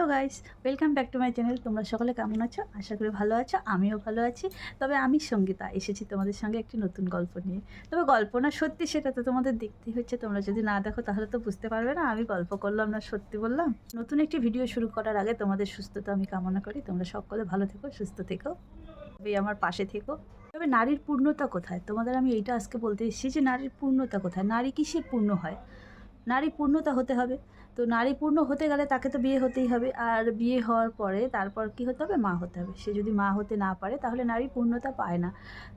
Hello guys welcome back to my channel তোমরা সকলে কেমন আছো? আশা করি ভালো আছো, আমিও ভালো আছি। তবে আমি সঙ্গীতা, এসেছি তোমাদের সঙ্গে একটি নতুন গল্প নিয়ে। তবে গল্প না, সত্যি সেটা তো তোমাদের দেখতেই হচ্ছে। তোমরা যদি না দেখো, তাহলে তো বুঝতে পারবে না। আমি গল্প করলাম না, সত্যি বললাম। নতুন একটি ভিডিও শুরু করার আগে তোমাদের সুস্থতা আমি কামনা করি। তোমরা সকলে ভালো থেকো, সুস্থ থেকো। তবে আমার পাশে থেকো। তবে নারীর পূর্ণতা কোথায়? তোমাদের আমি এইটা আজকে বলতে এসেছি যে, নারীর পূর্ণতা কোথায়? নারী কিসে পূর্ণ হয়? নারী পূর্ণতা হতে হবে। তো নারী পূর্ণ হতে গেলে তাকে তো বিয়ে হতেই হবে। আর বিয়ে হওয়ার পরে তারপর কি হতে হবে? মা হতে হবে। সে যদি মা হতে না পারে তাহলে নারী পূর্ণতা পায় না।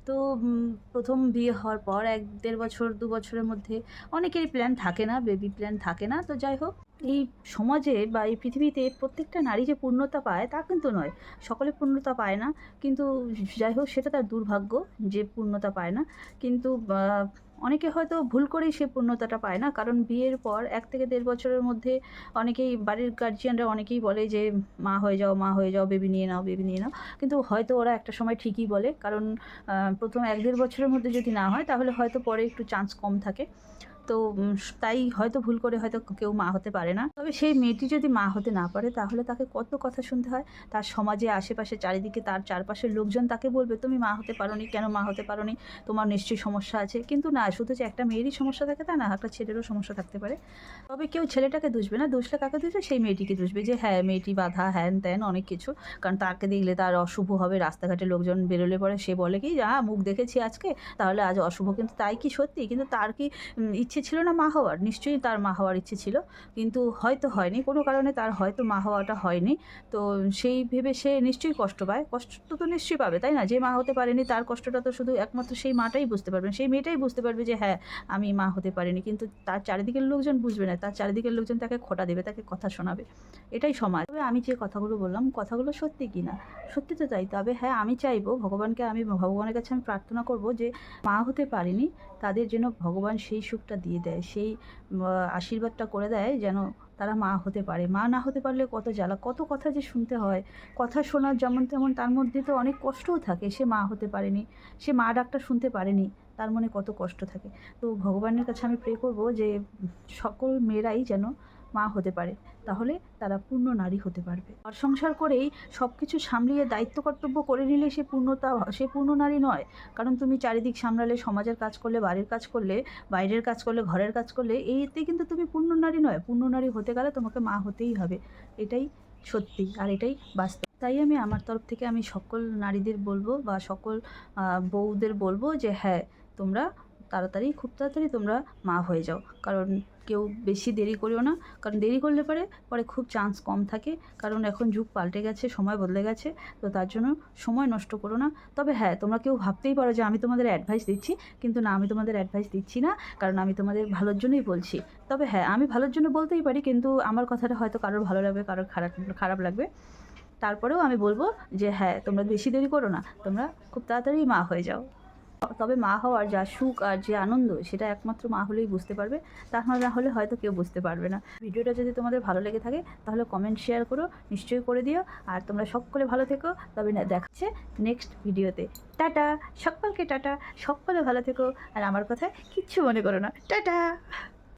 তো প্রথম বিয়ে হওয়ার পর এক দেড় বছর, দু বছরের মধ্যে অনেকেরই প্ল্যান থাকে না বেবি প্ল্যান থাকে না। তো যাই হোক, এই সমাজে বা এই পৃথিবীতে প্রত্যেকটা নারী যে পূর্ণতা পায় তা কিন্তু নয়। সকলে পূর্ণতা পায় না। কিন্তু যাই হোক, সেটা তার দুর্ভাগ্য যে পূর্ণতা পায় না। কিন্তু অনেকে হয়তো ভুল করেই সে পূর্ণতাটা পায় না। কারণ বিয়ের পর এক থেকে দেড় বছরের মধ্যে অনেকেই বাড়ির গার্জিয়ানরা অনেকেই বলে যে, মা হয়ে যাও, মা হয়ে যাও বেবি নিয়ে নাও বেবি নিয়ে নাও। কিন্তু হয়তো ওরা একটা সময় ঠিকই বলে। কারণ প্রথম এক দেড় বছরের মধ্যে যদি না হয়, তাহলে হয়তো পরে একটু চান্স কম থাকে। তো তাই হয়তো ভুল করে হয়তো কেউ মা হতে পারে না। তবে সেই মেয়েটি যদি মা হতে না পারে তাহলে তাকে কত কথা শুনতে হয়। তার সমাজে আশেপাশে চারিদিকে তার চারপাশের লোকজন তাকে বলবে তুমি মা হতে পারো নি কেন মা হতে পারো নি তোমার নিশ্চয়ই সমস্যা আছে। কিন্তু না শুধু যে একটা মেয়েরই সমস্যা থাকে তা না একটা ছেলেরও সমস্যা থাকতে পারে। তবে কেউ ছেলেটাকে দুষবে না দুষলে কাকে দুষবে? সেই মেয়েটিকে দুষবে যে হ্যাঁ মেয়েটি বাধা হ্যান ত্যান অনেক কিছু। কারণ তাকে দেখলে তার অশুভ হবে রাস্তাঘাটে লোকজন বেরোলে পরে সে বলে কি যা মুখ দেখেছি আজকে তাহলে আজ অশুভ। কিন্তু তাই কি সত্যি? কিন্তু তার কি উম, ইচ্ছে ছিল না মা হওয়ার, নিশ্চয়ই তার মা হওয়ার ইচ্ছে ছিল, কিন্তু হয়তো হয়নি। কোনো কারণে তার হয়তো মা হওয়াটা হয়নি। তো সেই ভেবে সে নিশ্চয়ই কষ্ট পায়। কষ্ট তো নিশ্চয়ই পাবে, তাই না? যে মা হতে পারেনি, তার কষ্টটা তো শুধু একমাত্র সেই মাটাই বুঝতে পারবে সেই মেয়েটাই বুঝতে পারবে যে হ্যাঁ আমি মা হতে পারিনি। কিন্তু তার চারিদিকের লোকজন বুঝবে না। তার চারিদিকের লোকজন তাকে খোটা দেবে, তাকে কথা শোনাবে। এটাই সমাজ। তবে আমি যে কথাগুলো বললাম, কথাগুলো সত্যি কি না সত্যি তো তাই। তবে হ্যাঁ আমি চাইব ভগবানকে, আমি ভগবানের কাছে আমি প্রার্থনা করব যে, মা হতে পারিনি, তাদের যেন ভগবান সেই সুখটা দিয়ে দেয়। সেই আশীর্বাদটা করে দেয় যেন তারা মা হতে পারে। মা না হতে পারলে কত জ্বালা, কত কথা যে শুনতে হয়। কথা শোনার যেমন তেমন তার মধ্যে তো অনেক কষ্টও থাকে। সে মা হতে পারেনি, সে মা ডাকটা শুনতে পারেনি, তার মনে কত কষ্ট থাকে। তো ভগবানের কাছে আমি প্রে করব যে সকল মেয়েরাই যেন মা হতে পারে, তাহলে তারা পূর্ণ নারী হতে পারবে। আর সংসার করেই সব কিছু সামলিয়ে দায়িত্ব কর্তব্য করে নিলে সে পূর্ণতা, সে পূর্ণ নারী নয়। কারণ তুমি চারিদিক সামলালে, সমাজের কাজ করলে, বাড়ির কাজ করলে, বাইরের কাজ করলে, ঘরের কাজ করলে এইতে কিন্তু তুমি পূর্ণ নারী নয়। পূর্ণ নারী হতে গেলে তোমাকে মা হতেই হবে। এটাই সত্যি আর এটাই বাস্তব। তাই আমি আমার তরফ থেকে আমি সকল নারীদের বলব বা সকল বউদের বলব যে হ্যাঁ তোমরা তাড়াতাড়ি, খুব তাড়াতাড়ি তোমরা মা হয়ে যাও। কারণ কেউ বেশি দেরি করিও না। কারণ দেরি করলে পরে পরে খুব চান্স কম থাকে। কারণ এখন যুগ পাল্টে গেছে, সময় বদলে গেছে। তো তার জন্য সময় নষ্ট করো না। তবে হ্যাঁ তোমরা কেউ ভাবতেই পারো যে আমি তোমাদের অ্যাডভাইস দিচ্ছি, কিন্তু না, আমি তোমাদের অ্যাডভাইস দিচ্ছি না। কারণ আমি তোমাদের ভালোর জন্যই বলছি। তবে হ্যাঁ আমি ভালোর জন্য বলতেই পারি, কিন্তু আমার কথাটা হয়তো কারোর ভালো লাগবে, কারোর খারাপ খারাপ লাগবে। তারপরেও আমি বলব যে হ্যাঁ তোমরা বেশি দেরি করো না। তোমরা খুব তাড়াতাড়ি মা হয়ে যাও। তবে মা হওয়ার যা সুখ আর যে আনন্দ, সেটা একমাত্র মা হলেই বুঝতে পারবে। তা না হলে হয়তো কেউ বুঝতে পারবে না। ভিডিওটা যদি তোমাদের ভালো লেগে থাকে, তাহলে কমেন্ট শেয়ার করো, নিশ্চয়ই করে দিও। আর তোমরা সকলে ভালো থেকো। তবে না দেখাচ্ছে নেক্সট ভিডিওতে। টাটা! সকলকে টাটা! সকলে ভালো থেকো। আর আমার কথায় কিচ্ছু মনে করো না। টাটা!